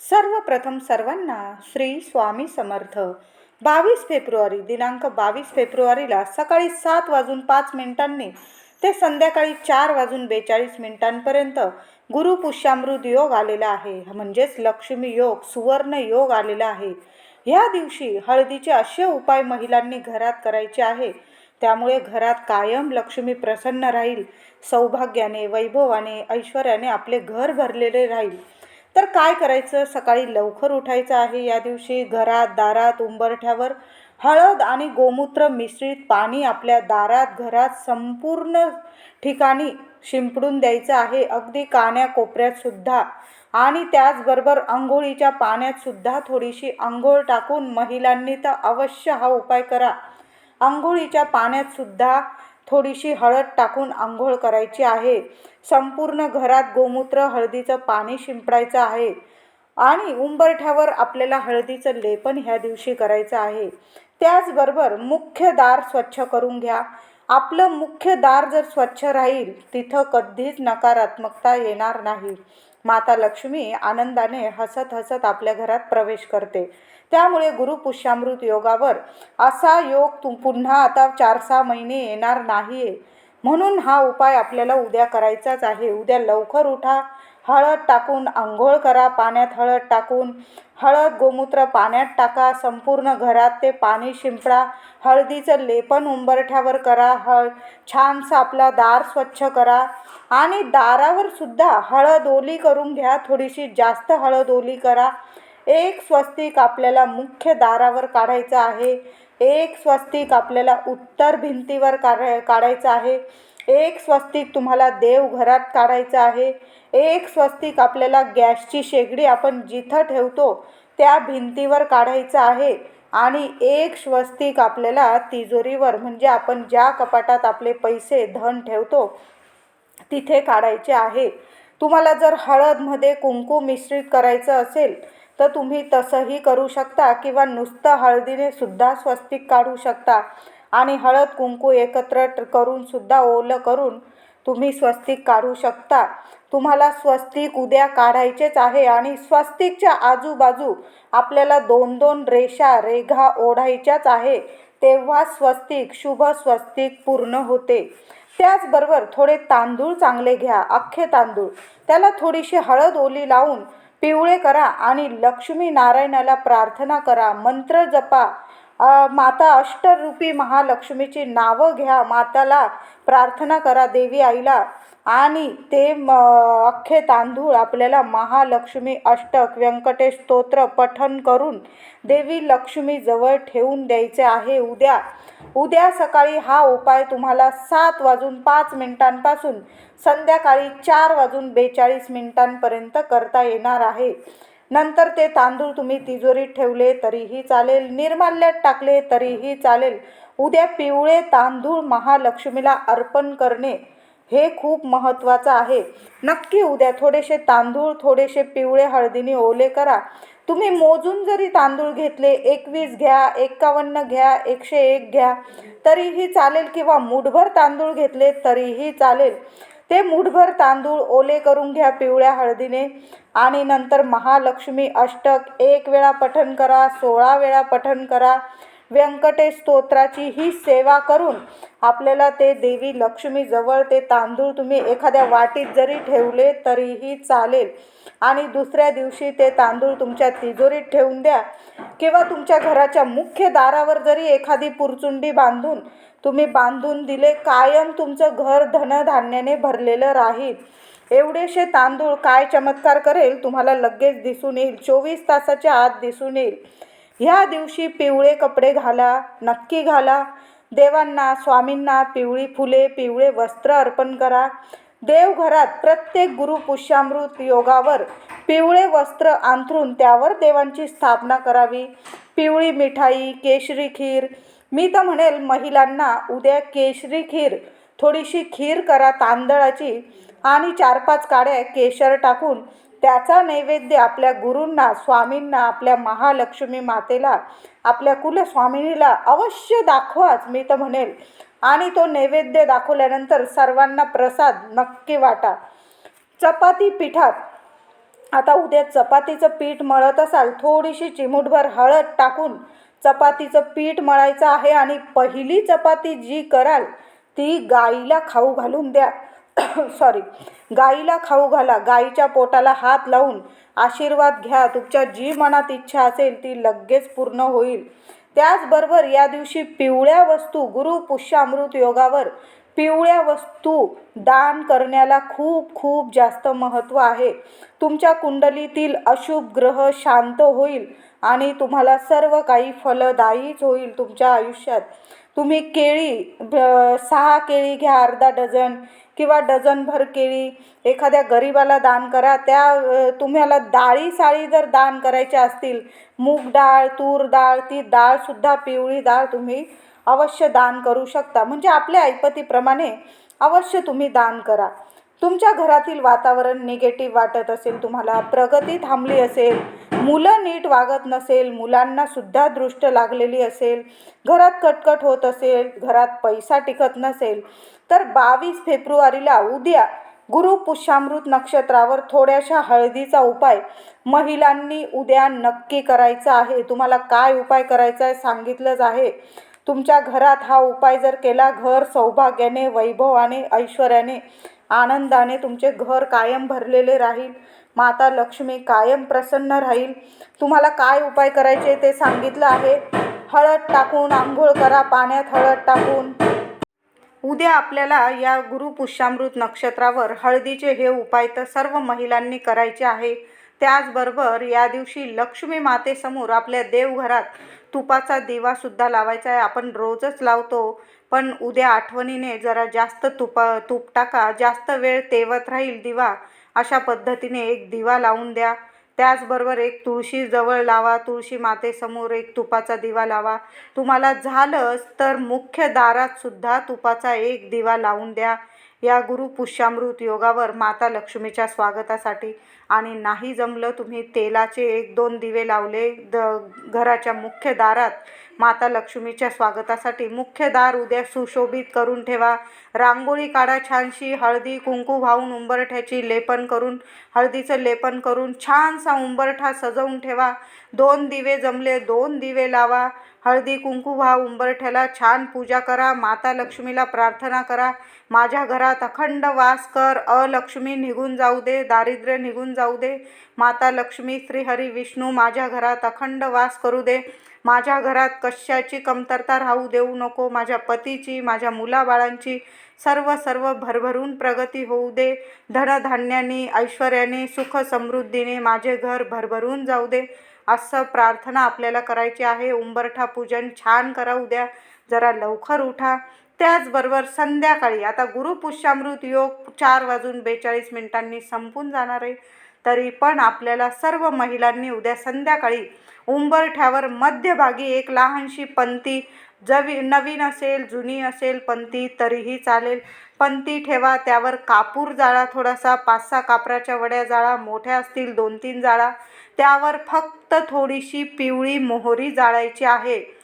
सर्वप्रथम सर्वांना श्री स्वामी समर्थ. बावीस फेब्रुवारी दिनांक बावीस फेब्रुवारीला सकाळी सात वाजून पाच मिनिटांनी ते संध्याकाळी चार वाजून बेचाळीस मिनिटांपर्यंत गुरुपुष्यामृत योग आलेला आहे. म्हणजेच लक्ष्मी योग सुवर्ण योग आलेला आहे. ह्या दिवशी हळदीचे असे उपाय महिलांनी घरात करायचे आहे. त्यामुळे घरात कायम लक्ष्मी प्रसन्न राहील सौभाग्याने वैभवाने ऐश्वर्याने आपले घर भरलेले राहील. तर काय करायचं? सकाळी लवकर उठायचं आहे. या दिवशी घरात दारात उंबरठ्यावर हळद आणि गोमूत्र मिश्रित पाणी आपल्या दारात घरात संपूर्ण ठिकाणी शिंपडून द्यायचं आहे. अगदी कान्या कोपऱ्यातसुद्धा आणि त्याचबरोबर आंघोळीच्या पाण्यातसुद्धा थोडीशी आंघोळ टाकून महिलांनी तर अवश्य हा उपाय करा. आंघोळीच्या पाण्यातसुद्धा थोडीशी हळद टाकून आंघोळ करायची आहे. संपूर्ण घरात गोमूत्र हळदीचं पाणी शिंपडायचं आहे. आणि उंबरठ्यावर आपल्याला हळदीचं लेपन ह्या दिवशी करायचं आहे. त्याचबरोबर मुख्य दार स्वच्छ करून घ्या. आपलं मुख्य दार जर स्वच्छ राहील तिथं कधीच नकारात्मकता येणार नाही. माता लक्ष्मी आनंदाने हसत हसत आपल्या घरात प्रवेश करते. त्यामुळे गुरुपुष्यामृत योगावर असा योग तुम पुन्हा आता चार सहा महिने येणार नाही आहे म्हणून हा उपाय आपल्याला उद्या करायचाच आहे. उद्या लवकर उठा. हळद टाकून आंघोळ करा. पाण्यात हळद टाकून हळद गोमूत्र पाण्यात टाका. संपूर्ण घरात ते पाणी शिंपडा. हळदीचं लेपन उंबरठ्यावर करा. हळ छानसा आपला दार स्वच्छ करा. आणि दारावर सुद्धा हळद ओली करून घ्या. थोडीशी जास्त हळद ओली करा. एक स्वस्तिक आपल्याला मुख्य दारावर काढायचं आहे. एक स्वस्तिक आपल्याला उत्तर भिंतीवर काढाय काढायचं आहे. एक स्वस्तिक तुम्हाला देवघरात काढायचं आहे. एक स्वस्तिक आपल्याला गॅसची शेगडी आपण जिथं ठेवतो त्या भिंतीवर काढायचं आहे. आणि एक स्वस्तिक आपल्याला तिजोरीवर म्हणजे आपण ज्या कपाटात आपले पैसे धन ठेवतो तिथे काढायचे आहे. तुम्हाला जर हळदमध्ये कुंकू मिश्रित करायचं असेल तर तुम्ही तसंही करू शकता किंवा नुसतं हळदीने सुद्धा स्वस्तिक काढू शकता. आणि हळद कुंकू एकत्र करून सुद्धा ओलं करून तुम्ही स्वस्तिक काढू शकता. तुम्हाला स्वस्तिक उद्या काढायचेच आहे आणि स्वस्तिकच्या आजूबाजू आपल्याला दोन दोन रेषा रेघा ओढायच्याच आहे. तेव्हा स्वस्तिक शुभ स्वस्तिक पूर्ण होते. त्याचबरोबर थोडे तांदूळ चांगले घ्या अख्खे तांदूळ. त्याला थोडीशी हळद ओली लावून पिवळे करा आणि लक्ष्मी नारायणाला प्रार्थना करा. मंत्र जपा. माता अष्टरूपी महालक्ष्मीची नावं घ्या. माताला प्रार्थना करा देवी आईला. आणि ते म अख्खे तांदूळ आपल्याला महालक्ष्मी अष्टक व्यंकटेश स्तोत्र पठन करून देवी लक्ष्मी जवळ ठेवून द्यायचे आहे. उद्या उद्या सकाळी हा उपाय तुम्हाला सात वाजून पाच मिनिटांपासून संध्याकाळी चार वाजून बेचाळीस मिनिटांपर्यंत करता येणार आहे. नंतर ते तांदूळ तुम्ही तिजोरीत ठेवले तरीही चालेल निर्माल्यात टाकले तरीही चालेल. उद्या पिवळे तांदूळ महालक्ष्मीला अर्पण करणे हे खूप महत्त्वाचं आहे. नक्की उद्या थोडेसे तांदूळ थोडेसे पिवळे हळदीने ओले करा. तुम्ही मोजून जरी तांदूळ घेतले एकवीस घ्या एकावन्न घ्या एकशे एक घ्या तरीही चालेल किंवा मुठभर तांदूळ घेतले तरीही चालेल. ते मुठभर तांदूळ ओले करून घ्या पिवळ्या हळदीने आणि नंतर महालक्ष्मी अष्टक. एक वेळा पठण करा सोळा वेळा पठण करा. व्यंकटेश स्तोत्राची ही सेवा करून आपल्याला ते देवी लक्ष्मी जवळ ते तांदूळ तुम्ही एखाद्या वाटीत जरी ठेवले तरीही चालेल. आणि दुसऱ्या दिवशी ते तांदूळ तुमच्या तिजोरीत ठेवून द्या. किंवा तुमच्या घराच्या मुख्य दारावर जरी एखादी पुरचुंडी बांधून तुम्ही बांधून दिले कायम तुमचं घर धनधान्याने भरलेलं राहील. एवढेसे तांदूळ काय चमत्कार करेल तुम्हाला लगेच दिसून येईल. चोवीस तासाच्या आत दिसून येईल. ह्या दिवशी पिवळे कपडे घाला नक्की घाला. देवांना स्वामींना पिवळी फुले पिवळे वस्त्र अर्पण करा. देवघरात प्रत्येक गुरुपुष्यामृत योगावर पिवळे वस्त्र अंथरून त्यावर देवांची स्थापना करावी. पिवळी मिठाई केशरी खीर. मी तर म्हणेल महिलांना उद्या केशरी खीर. थोडीशी खीर करा तांदळाची आणि चार पाच काड्या केशर टाकून त्याचा नैवेद्य आपल्या गुरूंना स्वामींना आपल्या महालक्ष्मी मातेला आपल्या कुलस्वामिनीला अवश्य दाखवाच मी तर म्हणेल. आणि तो नैवेद्य दाखवल्यानंतर सर्वांना प्रसाद नक्की वाटा. चपाती पिठात आता उद्या चपातीचं पीठ मळत असाल थोडीशी चिमूटभर हळद टाकून चपातीचं पीठ मळायचं आहे आणि पहिली चपाती जी कराल ती गाईला खाऊ घालून द्या. सॉरी गाईला खाऊ घाला गाईच्या पोटाला हात लावून आशीर्वाद घ्या तुमच्या जी मनात इच्छा असेल ती लगेच पूर्ण होईल. त्याचबरोबर या दिवशी पिवळ्या वस्तू गुरु पुष्यामृत योगावर पिवळ्या वस्तू दान करण्याला खूप खूप जास्त महत्त्व आहे. तुमच्या कुंडलीतील अशुभ ग्रह शांत होईल आणि तुम्हाला सर्व काही फलदायीच होईल तुमच्या आयुष्यात. तुम्ही केळी सहा केळी घ्या अर्धा डझन किंवा डझनभर केळी एखाद्या गरिबाला दान करा. त्या तुम्हाला डाळी साळी जर दान करायच्या असतील मूग डाळ तूर डाळ ती डाळसुद्धा पिवळी डाळ तुम्ही अवश्य दान करू शकता. म्हणजे आपल्या ऐपतीप्रमाणे अवश्य तुम्ही दान करा. तुमच्या घरातील वातावरण निगेटिव्ह वाटत असेल तुम्हाला प्रगती थांबली असेल मुलं नीट वागत नसेल मुलांना सुद्धा दृष्ट लागलेली असेल घरात कटकट होत असेल घरात पैसा टिकत नसेल तर बावीस फेब्रुवारीला उद्या गुरु पुष्यामृत नक्षत्रावर थोड्याशा हळदीचा उपाय महिलांनी उद्या नक्की करायचा आहे. तुम्हाला काय उपाय करायचा आहे सांगितलंच आहे. तुमच्या घरात हा उपाय जर केला घर सौभाग्याने वैभवाने ऐश्वर्याने आनंदाने तुमचे घर कायम भरलेले राहील. माता लक्ष्मी कायम प्रसन्न राहील. तुम्हाला काय उपाय करायचे ते सांगितलं आहे. हळद टाकून आंघोळ करा पाण्यात हळद टाकून. उद्या आपल्याला या गुरुपुष्यामृत नक्षत्रावर हळदीचे हे उपाय तर सर्व महिलांनी करायचे आहे. त्याचबरोबर या दिवशी लक्ष्मी मातेसमोर आपल्या देवघरात तुपाचा दिवासुद्धा लावायचा आहे. आपण रोजच लावतो पण उद्या आठवणीने जरा जास्त तुपा तूप टाका जास्त वेळ तेवत राहील दिवा. अशा पद्धतीने एक दिवा लावून द्या. त्याचबरोबर एक तुळशी जवळ लावा तुळशी मातेसमोर एक तुपाचा दिवा लावा. तुम्हाला झालंच तर मुख्य दारातसुद्धा तुपाचा एक दिवा लावून द्या. या गुरु पुष्यामृत योगावर माता लक्ष्मीच्या स्वागतासाठी. आणि नाही जमलं तुम्ही तेलाचे एक दोन दिवे लावले. द घराच्या मुख्य दारात माता लक्ष्मीच्या स्वागतासाठी मुख्य दार उद्या सुशोभित करून ठेवा. रांगोळी काढा छानशी हळदी कुंकू वाहून उंबरठ्याची लेपन करून हळदीचं लेपन करून छानसा उंबरठा सजवून ठेवा. दोन दिवे जमले दोन दिवे लावा. हळदी कुंकू व्हा उंबरठ्याला छान पूजा करा माता लक्ष्मीला प्रार्थना करा. माझ्या घरात अखंड वास कर अलक्ष्मी निघून जाऊ दे दारिद्र्य निघून जाऊ दे. माता लक्ष्मी श्रीहरी विष्णू माझ्या घरात अखंड वास करू दे. माझ्या घरात कशाची कमतरता राहू देऊ नको. माझ्या पतीची माझ्या मुलाबाळांची सर्व सर्व भरभरून प्रगती होऊ दे. धनधान्याने ऐश्वर्याने सुख समृद्धीने माझे घर भरभरून जाऊ दे. असं प्रार्थना आपल्याला करायची आहे. उंबरठा पूजन छान करा उद्या. जरा लवकर उठा. त्याचबरोबर संध्याकाळी आता गुरुपुष्यामृत योग चार वाजून बेचाळीस मिनिटांनी संपून जाणार आहे. तरी पण आपल्याला सर्व महिलांनी उद्या संध्याकाळी उंबरठ्यावर मध्यभागी एक लहानशी पंती जवी नवीन असेल जुनी असेल पंती तरीही चालेल. पंती ठेवा त्यावर कापूर जाळा थोडासा पाच सहा कापराच्या वड्या जाळा मोठ्या असतील दोन तीन जाळा. त्यावर फक्त थोडीशी पिवळी मोहरी जाळायची आहे.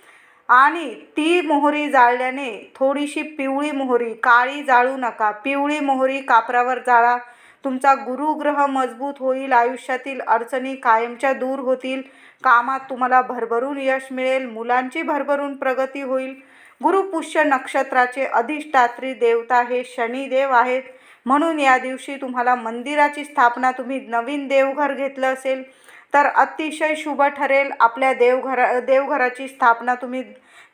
आणि ती मोहरी जाळल्याने थोडीशी पिवळी मोहरी काळी जाळू नका. पिवळी मोहरी कापरावर जाळा. तुमचा गुरुग्रह मजबूत होईल आयुष्यातील अडचणी कायमच्या दूर होतील. कामात तुम्हाला भरभरून यश मिळेल मुलांची भरभरून प्रगती होईल. गुरुपुष्य नक्षत्राचे अधिष्ठात्री देवता हे शनिदेव आहेत. म्हणून या दिवशी तुम्हाला मंदिराची स्थापना तुम्ही नवीन देवघर घेतलं असेल. तर अतिशय शुभ ठरेल. आपल्या देवघरा देवघराची स्थापना तुम्ही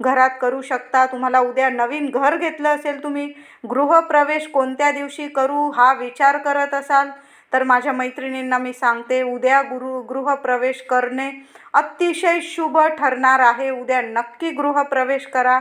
घरात करू शकता. तुम्हाला उद्या नवीन घर घेतलं असेल तुम्ही गृहप्रवेश कोणत्या दिवशी करू हा विचार करत असाल तर माझ्या मैत्रिणींना मी सांगते उद्या गुरु गृहप्रवेश करणे अतिशय शुभ ठरणार आहे. उद्या नक्की गृहप्रवेश करा.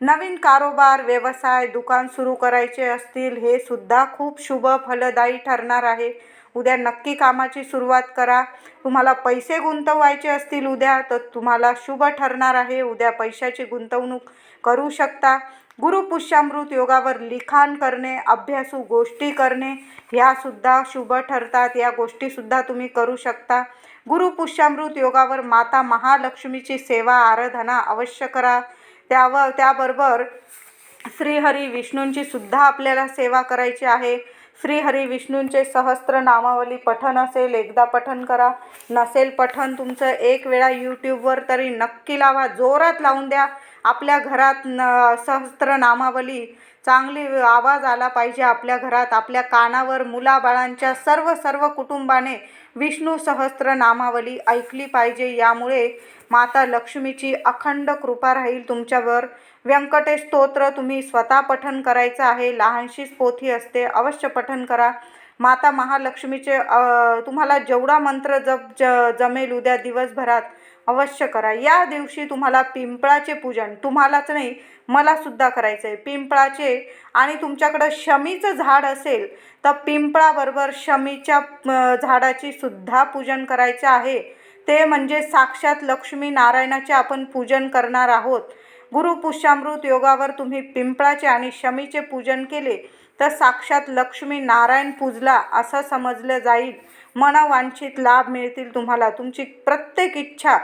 नवीन कारोबार व्यवसाय दुकान सुरू करायचे असतील हे सुद्धा खूप शुभ फलदायी ठरणार आहे. उद्या नक्की कामाची सुरुवात करा. तुम्हाला पैसे गुंतवायचे असतील उद्या तर तुम्हाला शुभ ठरणार आहे. उद्या पैशाची गुंतवणूक करू शकता. गुरुपुष्यामृत योगावर लिखाण करणे अभ्यासू गोष्टी करणे ह्यासुद्धा शुभ ठरतात. या गोष्टीसुद्धा तुम्ही करू शकता. गुरुपुष्यामृत योगावर माता महालक्ष्मीची सेवा आराधना अवश्य करा. त्यावर त्याबरोबर श्रीहरी विष्णूंची सुद्धा आपल्याला सेवा करायची आहे. श्रीहरी विष्णूंचे सहस्त्र नामावली पठन असेल एकदा पठन करा. नसेल पठन तुमचं एक वेळा यूट्यूबवर तरी नक्की लावा. जोरात लावून द्या. आपल्या घरात न सहस्त्र नामावली चांगली आवाज आला पाहिजे आपल्या घरात. आपल्या कानावर मुलाबाळांच्या सर्व सर्व कुटुंबाने विष्णू सहस्त्र नामावली ऐकली पाहिजे. यामुळे माता लक्ष्मीची अखंड कृपा राहील तुमच्यावर. व्यंकटेश स्तोत्र तुम्ही स्वतः पठन करायचं आहे. लहानशीच पोथी असते अवश्य पठन करा. माता महालक्ष्मीचे तुम्हाला जेवढा मंत्र जप ज जमेल उद्या दिवसभरात अवश्य करा. या दिवशी तुम्हाला पिंपळाचे पूजन तुम्हालाच नाही मलासुद्धा करायचं आहे पिंपळाचे आणि तुमच्याकडं शमीचं झाड असेल तर पिंपळाबरोबर शमीच्या झाडाची सुद्धा पूजन करायचं आहे. ते म्हणजे साक्षात लक्ष्मी नारायणाचे आपण पूजन करणार आहोत. गुरुपुष्यामृत योगावर तुम्ही पिंपळाचे आणि शमीचे पूजन केले तर साक्षात लक्ष्मी नारायण पूजला असं समजलं जाईल. मनवांछित लाभ मिळतील तुम्हाला. तुमची प्रत्येक इच्छा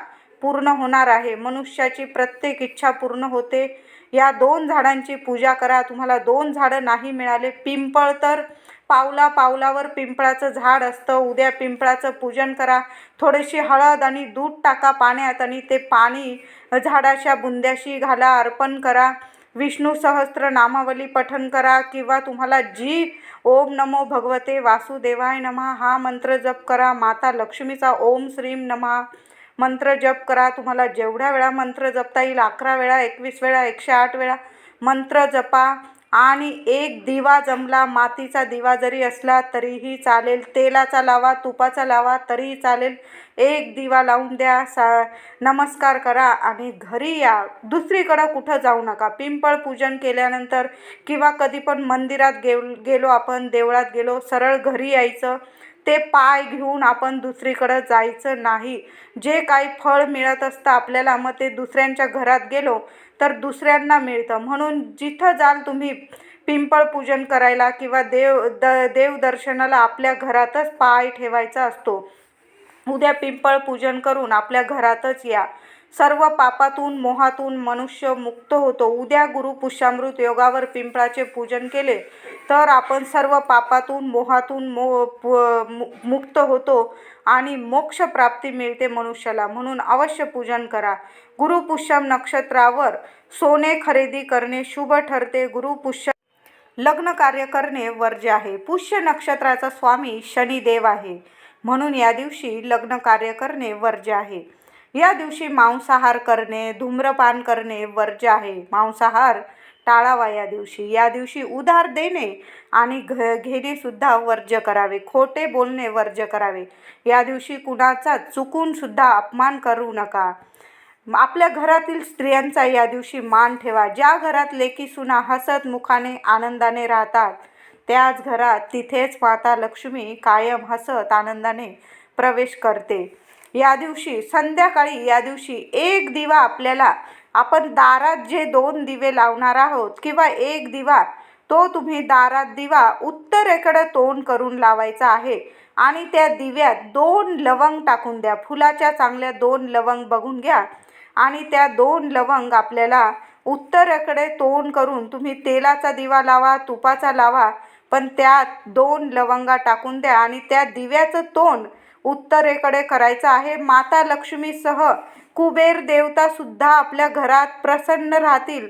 पूर्ण होणार आहे. मनुष्याची प्रत्येक इच्छा पूर्ण होते. या दोन झाडांची पूजा करा. तुम्हाला दोन झाडं नाही मिळाले. पिंपळ तर पावला पावलावर पिंपळाचं झाड असतं. उद्या पिंपळाचं पूजन करा. थोडीशी हळद आणि दूध टाका पाण्यात आणि ते पाणी झाडाच्या बुंद्याशी घाला अर्पण करा. विष्णू सहस्त्र नामावली पठन करा किंवा तुम्हाला जी ओम नमो भगवते वासुदेवाय नमः हा मंत्र जप करा. माता लक्ष्मीचा ओम श्रीम नमः. मंत्र जप करा. तुम्हाला जेवढ्या वेळा मंत्र जपता येईल अकरा वेळा एकवीस वेळा एकशे आठ वेळा मंत्र जपा. आणि एक दिवा जमला मातीचा दिवा जरी असला तरीही चालेल. तेलाचा लावा तुपाचा लावा तरीही चालेल. एक दिवा लावून द्या सा नमस्कार करा आणि घरी या. दुसरीकडं कुठं जाऊ नका. पिंपळ पूजन केल्यानंतर किंवा कधी पण मंदिरात गेव गेलो आपण देवळात गेलो सरळ घरी यायचं. ते पाय घेऊन आपण दुसरीकडं जायचं नाही. जे काही फळ मिळत असतं आपल्याला मग ते दुसऱ्यांच्या घरात गेलो तर दुसऱ्यांना मिळतं. म्हणून जिथं जाल तुम्ही पिंपळ पूजन करायला किंवा देव द देवदर्शनाला आपल्या घरातच पाय ठेवायचा असतो. उद्या पिंपळ पूजन करून आपल्या घरातच या. सर्व पापातून मोहातून मनुष्य मुक्त होतो. उद्या गुरु पुष्यामृत योगावर पिंपळाचे पूजन केले तर आपण सर्व पापातून मोहातून मो पु मु- मुक्त होतो आणि मोक्ष प्राप्ती मिळते मनुष्याला. म्हणून अवश्य पूजन करा. गुरुपुष्यम नक्षत्रावर सोने खरेदी करणे शुभ ठरते. गुरुपुष्य लग्न कार्य करणे वर्ज्य आहे. पुष्य नक्षत्राचा स्वामी शनिदेव आहे. म्हणून या दिवशी लग्न कार्य करणे वर्ज्य आहे. या दिवशी मांसाहार करणे धूम्रपान करणे वर्ज्य आहे. मांसाहार टाळावा या दिवशी. या दिवशी उधार देणे आणि घ घेणेसुद्धा वर्ज्य करावे. खोटे बोलणे वर्ज्य करावे. या दिवशी कुणाचा चुकूनसुद्धा अपमान करू नका. आपल्या घरातील स्त्रियांचा या दिवशी मान ठेवा. ज्या घरात लेकी सुना हसत मुखाने आनंदाने राहतात त्याच घरात तिथेच माता लक्ष्मी कायम हसत आनंदाने प्रवेश करते. या दिवशी संध्याकाळी या दिवशी एक दिवा आपल्याला आपण दारात जे दोन दिवे लावणार आहोत किंवा एक दिवा तो तुम्ही दारात दिवा उत्तरेकडे तोंड करून लावायचा आहे आणि त्या दिव्यात दोन लवंग टाकून द्या. फुलाच्या चांगल्या दोन लवंग बघून घ्या आणि त्या दोन लवंग आपल्याला उत्तरेकडे तोंड करून तुम्ही तेलाचा दिवा लावा तुपाचा लावा पण त्यात दोन लवंगा टाकून द्या आणि त्या दिव्याचं तोंड उत्तरेकडे करायचं आहे. माता लक्ष्मीसह कुबेर देवतासुद्धा आपल्या घरात प्रसन्न राहतील.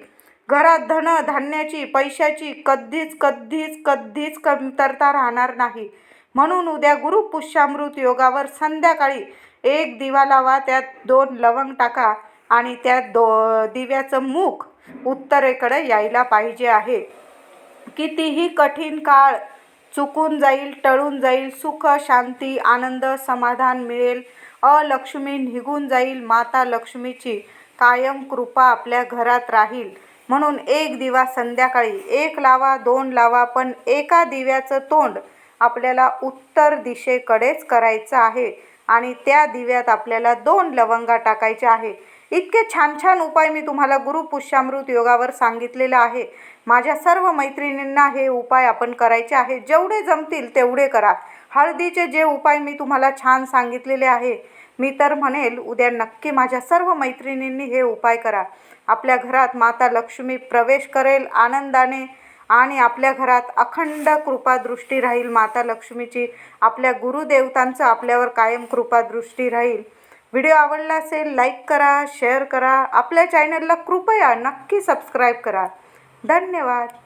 घरात धन धान्याची पैशाची कधीच कधीच कधीच कमतरता राहणार नाही. म्हणून उद्या गुरुपुष्यामृत योगावर संध्याकाळी एक दिवा लावा त्यात दोन लवंग टाका आणि त्या दो दिव्याचं मुख उत्तरेकडे यायला पाहिजे आहे. कितीही कठीण काळ चुकून जाईल टळून जाईल सुख शांती आनंद समाधान मिळेल. अलक्ष्मी निघून जाईल माता लक्ष्मीची. कायम कृपा आपल्या घरात राहील. म्हणून एक दिवा संध्याकाळी एक लावा दोन लावा पण एका दिव्याचं तोंड आपल्याला उत्तर दिशेकडेच करायचं आहे आणि त्या दिव्यात आपल्याला दोन लवंगा टाकायच्या आहे. इतके छान छान उपाय मी तुम्हाला गुरुपुष्यामृत योगावर सांगितलेलं आहे. माझ्या सर्व मैत्रिणींना हे उपाय आपण करायचे आहे. जेवढे जमतील तेवढे करा. हळदीचे जे उपाय मी तुम्हाला छान सांगितलेले आहे मी तर म्हणेल उद्या नक्की माझ्या सर्व मैत्रिणींनी हे उपाय करा. आपल्या घरात माता लक्ष्मी प्रवेश करेल आनंदाने आणि आपल्या घरात अखंड कृपादृष्टी राहील. माता लक्ष्मीची आपल्या गुरुदेवतांचं आपल्यावर कायम कृपादृष्टी राहील. व्हिडिओ आवडला असेल लाईक करा शेअर करा. आपल्या चॅनलला कृपया नक्की सबस्क्राईब करा. धन्यवाद.